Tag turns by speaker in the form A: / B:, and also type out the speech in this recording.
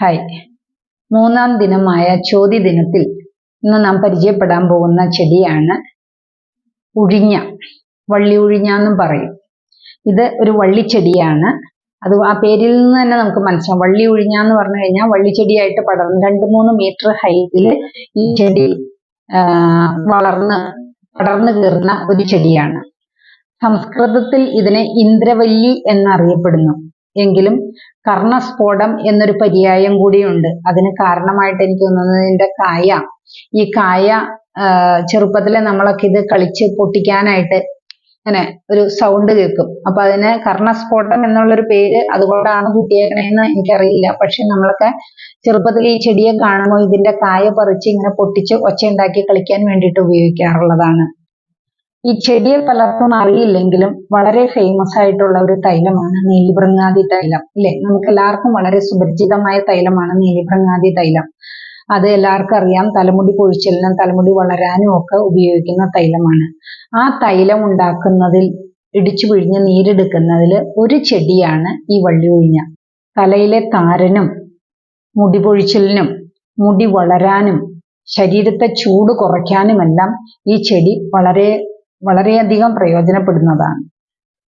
A: Hi. മൂന്നാം ദിനമായ ചോദ്യ ദിനത്തിൽ ഇന്ന് നാം പരിചയപ്പെടാൻ പോകുന്ന ചെടിയാണ് ഉഴിഞ്ഞ വള്ളി ഉഴിഞ്ഞ എന്നും പറയും. ഇത് ഒരു വള്ളിച്ചെടിയാണ്. അത് ആ പേരിൽ നിന്ന് തന്നെ നമുക്ക് മനസ്സിലാവും. വള്ളി ഉഴിഞ്ഞ എന്ന് പറഞ്ഞു കഴിഞ്ഞാൽ വള്ളിച്ചെടിയായിട്ട് പടർന്ന് രണ്ട് മൂന്ന് മീറ്റർ ഹൈറ്റിൽ ഈ ചെടി വളർന്ന് പടർന്നു കീറുന്ന ഒരു ചെടിയാണ്. സംസ്കൃതത്തിൽ ഇതിനെ ഇന്ദ്രവല്ലി എന്നറിയപ്പെടുന്നു. എങ്കിലും കർണസ്ഫോടം എന്നൊരു പര്യായം കൂടിയുണ്ട്. അതിന് കാരണമായിട്ട് എനിക്ക് തോന്നുന്നത് ഇതിന്റെ കായ. ഈ കായ ചെറുപ്പത്തിലെ നമ്മളൊക്കെ ഇത് കളിച്ച് പൊട്ടിക്കാനായിട്ട് അങ്ങനെ ഒരു സൗണ്ട് കേൾക്കും. അപ്പൊ അതിന് കർണസ്ഫോടം എന്നുള്ളൊരു പേര് അതുകൊണ്ടാണ് കിട്ടിയേക്കണേന്ന് എനിക്കറിയില്ല. പക്ഷെ നമ്മളൊക്കെ ചെറുപ്പത്തിൽ ഈ ചെടിയെ കാണുമ്പോൾ ഇതിന്റെ കായ പറിച്ച് ഇങ്ങനെ പൊട്ടിച്ച് ഒച്ചയുണ്ടാക്കി കളിക്കാൻ വേണ്ടിയിട്ട് ഉപയോഗിക്കാറുള്ളതാണ്. ഈ ചെടിയെ പലർക്കും അറിയില്ലെങ്കിലും വളരെ ഫേമസ് ആയിട്ടുള്ള ഒരു തൈലമാണ് നീലിഭൃങ്ങാതി തൈലം ഇല്ലേ നമുക്ക് എല്ലാവർക്കും വളരെ സുപരിചിതമായ തൈലമാണ് നീലിഭൃങ്ങാതി തൈലം. അത് എല്ലാവർക്കും അറിയാം തലമുടി കൊഴിച്ചിലിനും തലമുടി വളരാനും ഒക്കെ ഉപയോഗിക്കുന്ന തൈലമാണ്. ആ തൈലം ഉണ്ടാക്കുന്നതിൽ ഇടിച്ചു പിഴിഞ്ഞ് നീരെടുക്കുന്നതിൽ ഒരു ചെടിയാണ് ഈ വള്ളി ഒഴിഞ്ഞ തലയിലെ താരനും മുടി പൊഴിച്ചിലിനും മുടി വളരാനും ശരീരത്തെ ചൂട് കുറയ്ക്കാനുമെല്ലാം ഈ ചെടി വളരെ വളരെയധികം പ്രയോജനപ്പെടുന്നതാണ്